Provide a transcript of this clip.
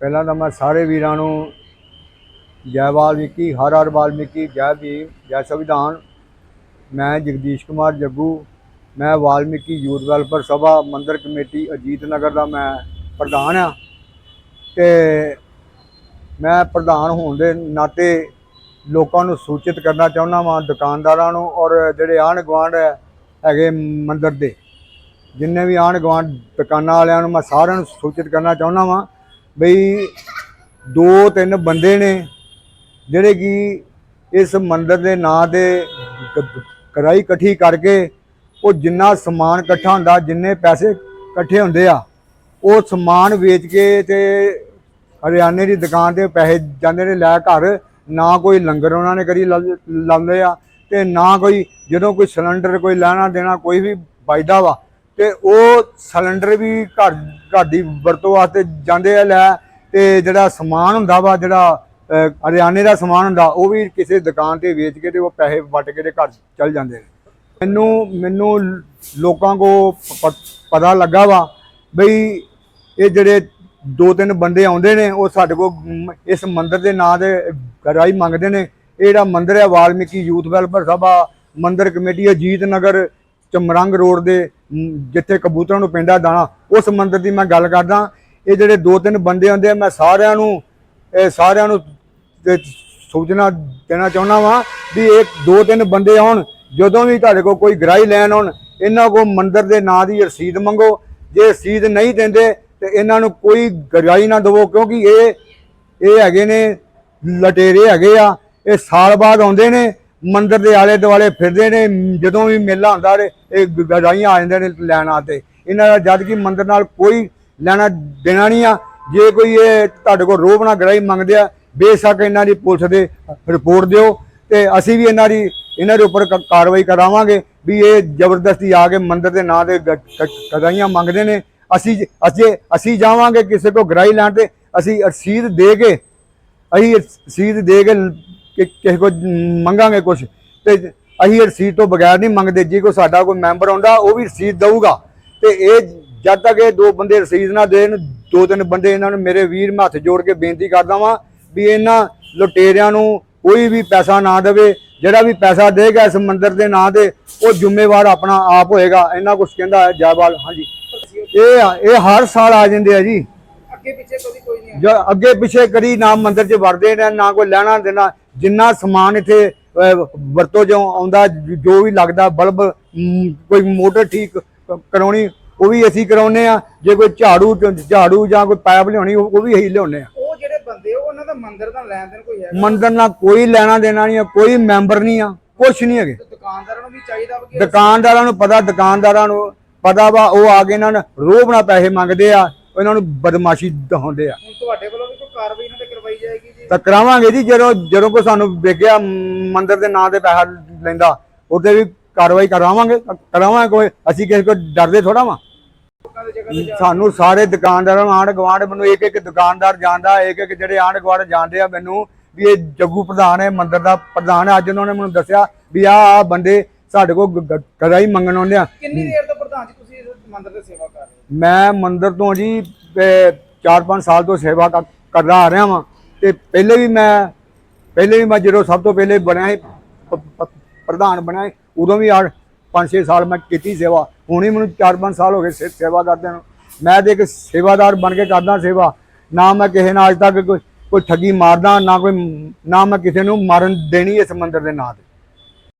ਪਹਿਲਾਂ ਤਾਂ ਮੈਂ ਸਾਰੇ ਵੀਰਾਂ ਨੂੰ ਜੈ ਵਾਲਮੀਕੀ, ਹਰ ਹਰ ਵਾਲਮੀਕੀ, ਜੈ ਭੀਮ, ਜੈ ਸੰਵਿਧਾਨ, ਮੈਂ ਜਗਦੀਸ਼ ਕੁਮਾਰ ਜੱਗੂ, ਮੈਂ ਵਾਲਮੀਕੀ ਯੂਥ ਵੈਲਫੇਅਰ ਸਭਾ ਮੰਦਰ ਕਮੇਟੀ ਅਜੀਤ ਨਗਰ ਦਾ ਮੈਂ ਪ੍ਰਧਾਨ ਆ ਤੇ ਮੈਂ ਪ੍ਰਧਾਨ ਹੋਣ ਦੇ ਨਾਤੇ ਲੋਕਾਂ ਨੂੰ ਸੂਚਿਤ ਕਰਨਾ ਚਾਹੁੰਦਾ ਵਾਂ, ਦੁਕਾਨਦਾਰਾਂ ਨੂੰ ਔਰ ਜਿਹੜੇ ਆਂਢ ਗੁਆਂਢ ਹੈਗੇ ਮੰਦਰ ਦੇ, ਜਿੰਨੇ ਵੀ ਆਂਢ ਗੁਆਂਢ ਦੁਕਾਨਾਂ ਵਾਲਿਆਂ ਨੂੰ ਮੈਂ ਸਾਰਿਆਂ ਨੂੰ ਸੂਚਿਤ ਕਰਨਾ ਚਾਹੁੰਦਾ ਵਾਂ ਬਈ ਦੋ ਤਿੰਨ ਬੰਦੇ ਨੇ ਜਿਹੜੇ ਕਿ ਇਸ ਮੰਦਰ ਦੇ ਨਾਂ ਤੇ ਕਰਾਈ ਇਕੱਠੀ ਕਰਕੇ ਉਹ ਜਿੰਨਾ ਸਮਾਨ ਇਕੱਠਾ ਹੁੰਦਾ, ਜਿੰਨੇ ਪੈਸੇ ਇਕੱਠੇ ਹੁੰਦੇ ਆ, ਉਹ ਸਮਾਨ ਵੇਚ ਕੇ ਤੇ ਹਰਿਆਣੇ ਦੀ ਦੁਕਾਨ ਤੇ ਪੈਸੇ ਜਾਂਦੇ ਨੇ ਲੈ ਘਰ, ਨਾ ਕੋਈ ਲੰਗਰ ਉਹਨਾਂ ਨੇ ਕਰੀ ਲਾਉਂਦੇ ਆ ਤੇ ਨਾ ਕੋਈ ਜਦੋਂ ਕੋਈ ਸਿਲੰਡਰ ਕੋਈ ਲੈਣਾ ਦੇਣਾ ਕੋਈ ਵੀ ਵਾਜਦਾ ਵਾ ਤੇ ਉਹ ਸਿਲੰਡਰ ਵੀ ਘਰ ਘਰ ਦੀ ਵਰਤੋਂ ਵਾਸਤੇ ਜਾਂਦੇ ਆ ਲੈ ਤੇ ਜਿਹੜਾ ਸਮਾਨ ਹੁੰਦਾ ਵਾ, ਜਿਹੜਾ ਹਰਿਆਣੇ ਦਾ ਸਮਾਨ ਹੁੰਦਾ, ਉਹ ਵੀ ਕਿਸੇ ਦੁਕਾਨ ਤੇ ਵੇਚ ਕੇ ਤੇ ਉਹ ਪੈਸੇ ਵਟ ਕੇ ਤੇ ਘਰ ਚਲ ਜਾਂਦੇ ਨੇ। ਮੈਨੂੰ ਮੈਨੂੰ ਲੋਕਾਂ ਕੋ ਪਤਾ ਲੱਗਾ ਵਾ ਬਈ ਇਹ ਜਿਹੜੇ ਦੋ ਤਿੰਨ ਬੰਦੇ ਆਉਂਦੇ ਨੇ, ਉਹ ਸਾਡੇ ਕੋ ਇਸ ਮੰਦਿਰ ਦੇ ਨਾਂ ਦੇ ਗਰਾਈ ਮੰਗਦੇ ਨੇ। ਇਹ ਜਿਹੜਾ ਮੰਦਿਰ ਹੈ ਵਾਲਮੀਕੀ ਯੂਥ ਵੈਲਫੇਅਰ ਸਭਾ ਮੰਦਿਰ ਕਮੇਟੀ ਅਜੀਤ ਨਗਰ, ਚਮਰੰਗ ਰੋਡ ਦੇ ਜਿੱਥੇ ਕਬੂਤਰਾਂ ਨੂੰ ਪੈਂਦਾ ਦਾਣਾ, ਉਸ ਮੰਦਰ ਦੀ ਮੈਂ ਗੱਲ ਕਰਦਾ। ਇਹ ਜਿਹੜੇ ਦੋ ਤਿੰਨ ਬੰਦੇ ਆਉਂਦੇ ਆ, ਮੈਂ ਸਾਰਿਆਂ ਨੂੰ, ਇਹ ਸਾਰਿਆਂ ਨੂੰ ਸੂਚਨਾ ਦੇਣਾ ਚਾਹੁੰਦਾ ਵਾਂ ਵੀ ਇਹ ਦੋ ਤਿੰਨ ਬੰਦੇ ਆਉਣ, ਜਦੋਂ ਵੀ ਤੁਹਾਡੇ ਕੋਲ ਕੋਈ ਗ੍ਰਾਹੀ ਲੈਣ ਆਉਣ, ਇਹਨਾਂ ਕੋਲ ਮੰਦਰ ਦੇ ਨਾਂ ਦੀ ਰਸੀਦ ਮੰਗੋ। ਜੇ ਰਸੀਦ ਨਹੀਂ ਦਿੰਦੇ ਤੇ ਇਹਨਾਂ ਨੂੰ ਕੋਈ ਗ੍ਰਾਹੀ ਨਾ ਦੇਵੋ, ਕਿਉਂਕਿ ਇਹ ਇਹ ਹੈਗੇ ਨੇ, ਲਟੇਰੇ ਹੈਗੇ ਆ, ਇਹ ਸਾਲ ਬਾਅਦ ਆਉਂਦੇ ਨੇ। ਮੰਦਿਰ ਦੇ ਆਲੇ ਦੁਆਲੇ ਫਿਰਦੇ ਨੇ, ਜਦੋਂ ਵੀ ਮੇਲਾ ਹੁੰਦਾ ਰੇ, ਇਹ ਗਰਾਈਆਂ ਆ ਜਾਂਦੇ ਨੇ ਲੈਣ ਆਤੇ। ਇਹਨਾਂ ਦਾ ਜਦ ਕਿ ਮੰਦਿਰ ਨਾਲ ਕੋਈ ਲੈਣਾ ਦੇਣਾ ਨਹੀਂ ਆ। ਜੇ ਕੋਈ ਇਹ ਤੁਹਾਡੇ ਕੋਲ ਰੋਬ ਨਾਲ ਗਰਾਈ ਮੰਗਦੇ ਆ, ਬੇਸ਼ੱਕ ਇਹਨਾਂ ਦੀ ਪੁਲਿਸ ਦੇ ਰਿਪੋਰਟ ਦਿਓ ਤੇ ਅਸੀਂ ਵੀ ਇਹਨਾਂ ਦੀ, ਇਹਨਾਂ ਦੇ ਉੱਪਰ ਕਾਰਵਾਈ ਕਰਾਵਾਂਗੇ ਵੀ ਇਹ ਜ਼ਬਰਦਸਤੀ ਆ ਕੇ ਮੰਦਿਰ ਦੇ ਨਾਂ ਤੇ ਗ- ਮੰਗਦੇ ਨੇ। ਅਸੀਂ ਅਸੀਂ ਅਸੀਂ ਜਾਵਾਂਗੇ ਕਿਸੇ ਕੋ ਗਰਾਈ ਲੈਣ ਤੇ, ਅਸੀਂ ਰਸੀਦ ਦੇ ਕੇ, ਅਸੀਂ ਰਸੀਦ ਦੇ ਕੇ ਕਿ- ਕਿਸੇ ਕੋ ਮੰਗਾਂਗੇ ਕੁਝ ਤੇ ਅਸੀਂ ਰਸੀਦ ਤੋਂ ਬਗੈਰ ਨਹੀਂ ਮੰਗਦੇ ਜੇ ਕੋਈ ਸਾਡਾ ਕੋਈ ਮੈਂਬਰ ਆਉਂਦਾ ਉਹ ਵੀ ਰਸੀਦ ਦਊਗਾ। ਤੇ ਇਹ ਜਦ ਤੱਕ ਇਹ ਦੋ ਬੰਦੇ ਰਸੀਦ ਨਾ ਦੇਣ ਦੋ ਤਿੰਨ ਬੰਦੇ ਇਹਨਾਂ ਨੂੰ ਮੇਰੇ ਵੀਰ ਹੱਥ ਜੋੜ ਕੇ ਬੇਨਤੀ ਕਰਦਾ ਵਾਂ ਵੀ ਇਹਨਾਂ ਲੁਟੇਰਿਆਂ ਨੂੰ ਕੋਈ ਵੀ ਪੈਸਾ ਨਾ ਦੇਵੇ। ਜਿਹੜਾ ਵੀ ਪੈਸਾ ਦੇਗਾ ਇਸ ਮੰਦਿਰ ਦੇ ਨਾਂ ਤੇ ਉਹ ਜ਼ਿੰਮੇਵਾਰ ਆਪਣਾ ਆਪ ਹੋਏਗਾ। ਇਹਨਾਂ ਕੁਝ ਕਹਿੰਦਾ ਹੈ ਜੈਵਾਲ ਹਾਂਜੀ। ਇਹ ਇਹ ਹਰ ਸਾਲ ਆ ਜਾਂਦੇ ਆ ਜੀ। ਅੱਗੇ ਪਿੱਛੇ ਕਦੀ ਕੋਈ ਨਹੀਂ ਅੱਗੇ ਪਿੱਛੇ ਕਰੀ ਨਾ ਮੰਦਿਰ 'ਚ ਵੜਦੇ ਨੇ ਨਾ ਕੋਈ ਲੈਣਾ ਦੇਣਾ। ਜਿੰਨਾ ਸਮਾਨ ਇੱਥੇ ਵਰਤੋਂ ਜੋ ਆਉਂਦਾ ਜ- ਵੀ ਲੱਗਦਾ ਬਲਬ ਕੋਈ ਮੋਟਰ ਠੀਕ ਕਰਾਉਣੀ ਉਹ ਵੀ ਅਸੀਂ ਕਰਾਉਨੇ ਆ ਜੇ ਕੋਈ ਝਾੜੂ ਝਾੜੂ ਜਾਂ ਕੋਈ ਪਾਇਪ ਲਿਆਉਣੀ ਉਹ ਵੀ ਅਸੀਂ ਲਿਆਉਨੇ ਆ ਉਹ ਜਿਹੜੇ ਬੰਦੇ ਉਹ ਉਹਨਾਂ ਦਾ ਮੰਦਿਰ ਦਾ ਲੈਣ ਦੇਣ ਕੋਈ ਹੈ ਮੰਦਿਰ ਨਾਲ ਕੋਈ ਲੈਣਾ ਦੇਣਾ ਨਹੀਂ ਕੋਈ ਮੈਂਬਰ ਨਹੀਂ ਆ ਕੁਛ ਨਹੀਂ ਹੈਗੇ। ਦੁਕਾਨਦਾਰਾਂ ਨੂੰ ਵੀ ਚਾਹੀਦਾ ਦੁਕਾਨਦਾਰਾਂ ਨੂੰ ਪਤਾ ਦੁਕਾਨਦਾਰਾਂ ਨੂੰ ਪਤਾ ਵਾ ਉਹ ਆ ਕੇ ਇਹਨਾਂ ਨੂੰ ਰੋਬ ਨਾਲ ਪੈਸੇ ਮੰਗਦੇ ਆ। ਇਹਨਾਂ ਨੂੰ ਬਦਮਾਸ਼ੀ ਦਿਖਾਉਂਦੇ ਆ। ਹੁਣ ਤੁਹਾਡੇ ਵੱਲੋਂ ਵੀ ਕੋਈ ਕਾਰਵਾਈ ਇਹਨਾਂ ਤੇ ਕਰਵਾਈ ਜਾਏਗੀ ਜੀ? ਤਾਂ ਕਰਾਵਾਂਗੇ ਜੀ ਜਦੋਂ ਜਦੋਂ ਕੋ ਸਾਨੂੰ ਵੇਖਿਆ ਮੰਦਿਰ ਦੇ ਨਾਂ ਤੇ ਪੈਸਾ ਲੈਂਦਾ ਉਹਦੇ ਵੀ ਕਾਰਵਾਈ ਕਰਾਵਾਂਗੇ ਕਰਾਵਾਂਗੇ ਕੋਈ ਅਸੀਂ ਕਿਸੇ ਕੋ ਡਰਦੇ ਥੋੜਾ ਵਾਂ। ਲੋਕਾਂ ਦੀ ਜਗ੍ਹਾ ਤੇ ਜਾ ਸਾਨੂੰ ਸਾਰੇ ਦੁਕਾਨਦਾਰਾਂ ਨੂੰ ਆਂਢ ਗੁਆਂਢ ਮੈਨੂੰ ਇੱਕ ਇੱਕ ਦੁਕਾਨਦਾਰ ਜਾਣਦਾ ਇੱਕ ਇੱਕ ਜਿਹੜੇ ਆਂਢ ਗੁਆਂਢ ਜਾਣਦੇ ਆ ਮੈਨੂੰ ਵੀ ਇਹ ਜੱਗੂ ਪ੍ਰਧਾਨ ਹੈ ਮੰਦਿਰ ਦਾ ਪ੍ਰਧਾਨ ਹੈ। ਅੱਜ ਉਹਨਾਂ ਨੇ ਮੈਨੂੰ ਦੱਸਿਆ ਵੀ ਆਹ ਆਹ ਬੰਦੇ ਸਾਡੇ ਕੋਲ ਕਰਾਈ ਮੰਗਣ ਆਉਂਦੇ ਆ। ਕਿੰਨੀ ਦੇਰ ਤੋਂ ਪ੍ਰਧਾਨ ਜੀ ਤੁਸੀਂ ਇਸ ਮੰਦਿਰ ਦੀ ਸੇਵਾ ਕਰ ਰਹੇ ਹੋ? ਮੈਂ ਮੰਦਰ ਤੋਂ ਜੀ 4-5 ਸਾਲ ਤੋਂ ਸੇਵਾ ਕਰ- ਕਰਦਾ ਆ ਰਿਹਾ ਵਾਂ। ਤੇ ਪਹਿਲੇ ਵੀ ਮੈਂ ਪਹਿਲੇ ਵੀ ਮੈਂ ਜਦੋਂ ਸਭ ਤੋਂ ਪਹਿਲੇ ਬਣਿਆ ਸੀ ਪ੍ਰਧਾਨ ਬਣਿਆ ਸੀ, ਉਦੋਂ ਵੀ ਆ 5-6 ਸਾਲ ਮੈਂ ਕੀਤੀ ਸੇਵਾ। ਹੁਣ ਹੀ ਮੈਨੂੰ 4-5 ਸਾਲ ਹੋ ਗਏ ਸੇ- ਸੇਵਾ ਕਰਦੇ ਨੂੰ। ਮੈਂ ਤੇ ਇੱਕ ਸੇਵਾਦਾਰ ਬਣ ਕੇ ਕਰਦਾ ਸੇਵਾ। ਨਾ ਮੈਂ ਕਿਸੇ ਨਾਲ ਅੱਜ ਤੱਕ ਕੋਈ ਕੋਈ ਠੱਗੀ ਮਾਰਦਾ ਨਾ ਕੋਈ ਨਾ ਮੈਂ ਕਿਸੇ ਨੂੰ ਮਾਰਨ ਦੇਣੀ ਇਸ ਮੰਦਰ ਦੇ ਨਾਂ ਤੇ।